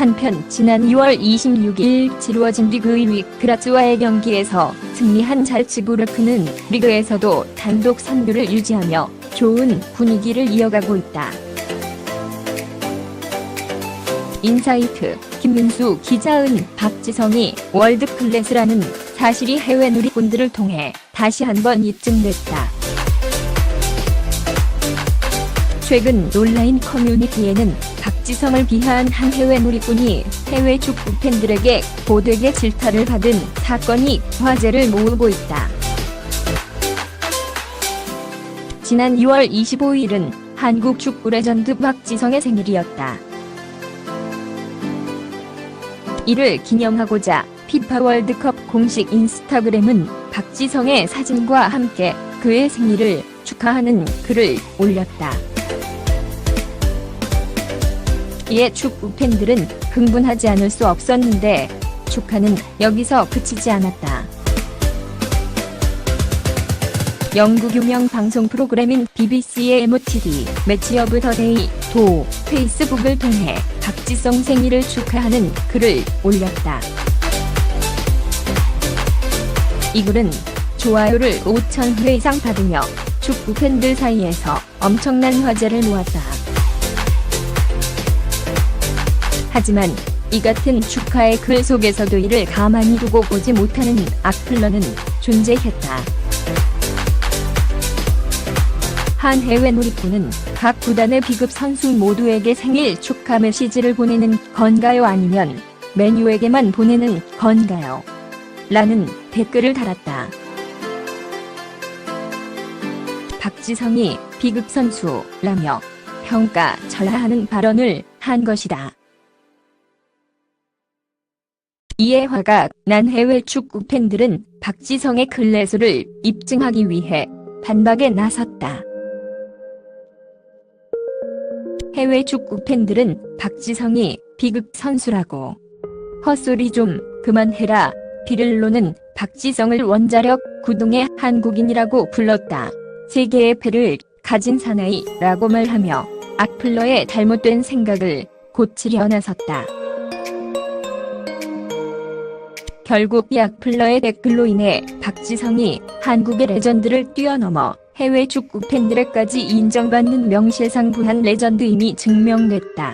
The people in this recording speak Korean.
한편 지난 2월 26일 치루어진 리그 1위 그라츠와의 경기에서 승리한 잘츠부르크는 리그에서도 단독 선두를 유지하며 좋은 분위기를 이어가고 있다. 인사이트 김민수 기자은 박지성이 월드클래스라는 사실이 해외 누리꾼들을 통해 다시 한번 입증됐다. 최근 온라인 커뮤니티에는 박 지성을 비하한 한 해외 누리꾼이 해외 축구 팬들에게 고되게 질타를 받은 사건이 화제를 모으고 있다. 지난 2월 25일은 한국 축구 레전드 박지성의 생일이었다. 이를 기념하고자 피파 월드컵 공식 인스타그램은 박지성의 사진과 함께 그의 생일을 축하하는 글을 올렸다. 이에 축구 팬들은 흥분하지 않을 수 없었는데 축하는 여기서 그치지 않았다. 영국 유명 방송 프로그램인 BBC의 MOTD 매치 오브 더 데이 도 페이스북을 통해 박지성 생일을 축하하는 글을 올렸다. 이 글은 좋아요를 5,000회 이상 받으며 축구 팬들 사이에서 엄청난 화제를 모았다. 하지만 이 같은 축하의 글 속에서도 이를 가만히 두고 보지 못하는 악플러는 존재했다. 한 해외 누리꾼은 각 구단의 비급 선수 모두에게 생일 축하 메시지를 보내는 건가요 아니면 메뉴에게만 보내는 건가요? 라는 댓글을 달았다. 박지성이 비급 선수라며 평가 절하하는 발언을 한 것이다. 이에 화가 난 해외 축구 팬들은 박지성의 클래스를 입증하기 위해 반박에 나섰다. 해외 축구 팬들은 박지성이 비극 선수라고 헛소리 좀 그만해라. 비를로는 박지성을 원자력 구동의 한국인이라고 불렀다. 세계의 패를 가진 사나이라고 말하며 악플러의 잘못된 생각을 고치려 나섰다. 결국 이 악플러의 댓글로 인해 박지성이 한국의 레전드를 뛰어넘어 해외 축구 팬들에까지 인정받는 명실상부한 레전드임이 증명됐다.